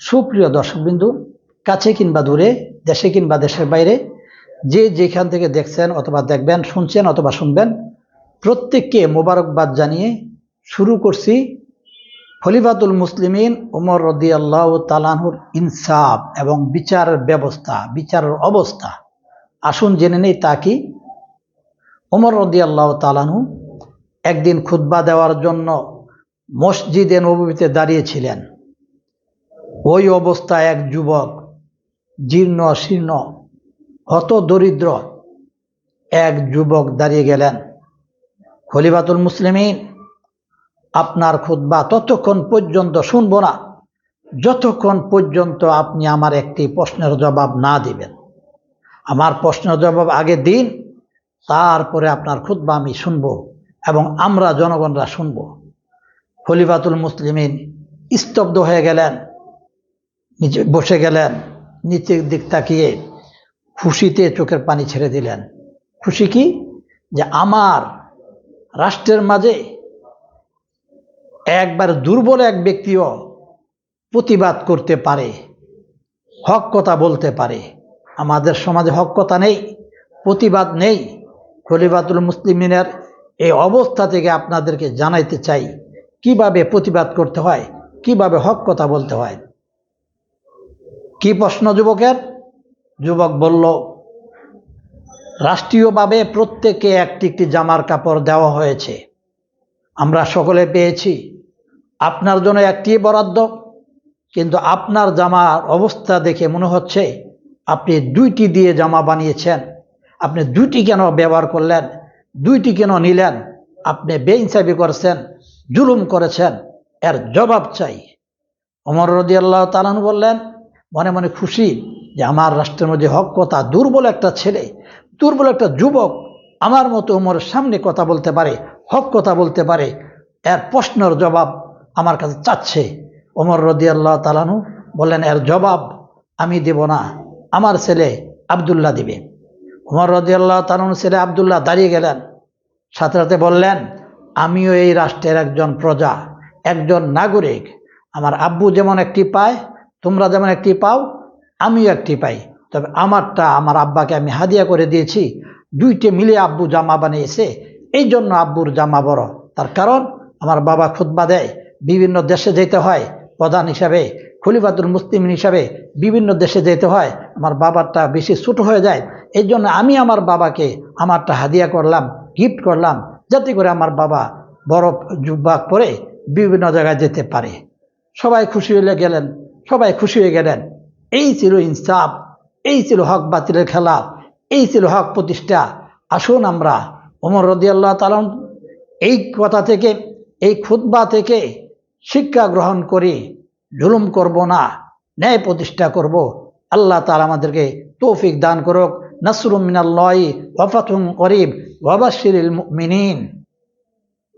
সুপ্রিয় দর্শকবৃন্দ, কাছে কিংবা দূরে, দেশে কিংবা দেশের বাইরে, যে যেখান থেকে দেখছেন অথবা দেখবেন, শুনছেন অথবা শুনবেন, প্রত্যেককে মোবারকবাদ জানিয়ে শুরু করছি খলিফাতুল মুসলিমিন উমর রদি আল্লাহ তালাহুর ইনসাফ এবং বিচারের ব্যবস্থা, বিচারের অবস্থা। আসুন জেনে নেই তা কি? উমর রদি আল্লাহ তালাহু একদিন খুতবা দেওয়ার জন্য মসজিদে নবীতে দাঁড়িয়েছিলেন। ওই অবস্থায় এক যুবক জীর্ণ শীর্ণ হত দরিদ্র এক যুবক দাঁড়িয়ে গেলেন। খলিফাতুল মুসলিমিন আপনার খুতবা ততক্ষণ পর্যন্ত শুনব না। যতক্ষণ পর্যন্ত আপনি আমার একটি প্রশ্নের জবাব না দিবেন। আমার প্রশ্নের জবাব আগে দিন, তারপরে আপনার খুতবা আমি শুনব এবং আমরা জনগণরা শুনব। খলিফাতুল মুসলিমিন স্তব্ধ হয়ে গেলেন, নিচে বসে গেলেন, নিচের দিক তাকিয়ে খুশিতে চোখের পানি ছেড়ে দিলেন। খুশি কি? যে আমার রাষ্ট্রের মাঝে একবার দুর্বল এক ব্যক্তিও প্রতিবাদ করতে পারে, হক কথা বলতে পারে। আমাদের সমাজে হক কথা নেই, প্রতিবাদ নেই। খলিফাতুল মুসলিমিনের এই অবস্থা থেকে আপনাদেরকে জানাইতে চাই, কীভাবে প্রতিবাদ করতে হয়, কীভাবে হক কথা বলতে হয়। কি প্রশ্ন যুবকের? যুবক বলল, রাষ্ট্রীয়ভাবে প্রত্যেকে একটি একটি জামার কাপড় দেওয়া হয়েছে। আমরা সকলে পেয়েছি। আপনার জন্য একটি বরাদ্দ, কিন্তু আপনার জামার অবস্থা দেখে মনে হচ্ছে আপনি দুইটি দিয়ে জামা বানিয়েছেন। আপনি দুইটি কেন ব্যবহার করলেন? দুইটি কেন নিলেন? আপনি বেইনসাবি করেছেন, জুলুম করেছেন, এর জবাব চাই। অমর রদি আল্লাহ তালানু বললেন, মনে মনে খুশি যে আমার রাষ্ট্রের মধ্যে হক কথা দুর্বল একটা ছেলে, দুর্বল একটা যুবক আমার মতো ওমরের সামনে কথা বলতে পারে, হক কথা বলতে পারে, এর প্রশ্নের জবাব আমার কাছে চাচ্ছে। ওমর রদি আল্লাহ তালানু বললেন, এর জবাব আমি দেব না, আমার ছেলে আবদুল্লাহ দিবে। ওমর রদি আল্লাহ তালানু ছেলে আবদুল্লাহ দাঁড়িয়ে গেলেন। সাথে সাথে বললেন, আমিও এই রাষ্ট্রের একজন প্রজা, একজন নাগরিক। আমার আব্বু যেমন একটি পায়, তোমরা যেমন একটি পাও, আমিও একটি পাই। তবে আমারটা, আমার আব্বাকে আমি হাদিয়া করে দিয়েছি। দুইটে মিলে আব্বু জামা বানিয়েছে এই জন্য আব্বুর জামা বড়। তার কারণ, আমার বাবা খুতবা দেয় বিভিন্ন দেশে যেতে হয়, প্রধান হিসাবে। খলিফাতুল মুসলিম হিসাবে বিভিন্ন দেশে যেতে হয়। আমার বাবারটা বেশি ছোট হয়ে যায়। এই জন্য আমি আমার বাবাকে, আমারটা হাদিয়া করলাম গিফট করলাম, যাতে করে আমার বাবা বড় জুব্বা পরে বিভিন্ন জায়গায় যেতে পারে। সবাই খুশি হয়ে গেলেন, সবাই খুশি হয়ে গেলেন। এই ছিল ইনসাফ, এই ছিল হক বাতিলের খেলা, এই ছিল হক প্রতিষ্ঠা। আসুন আমরা, ওমর রদিয়াল্লাহ তালন এই কথা থেকে, এই খুতবা থেকে শিক্ষা গ্রহণ করি, জুলুম করব না, ন্যায় প্রতিষ্ঠা করব। আল্লাহ তালা আমাদেরকে তৌফিক দান করুক। নাসরুম মিনাল্লাহি ওয়াফাতুম করিব। ওয়াবাসির মিনিন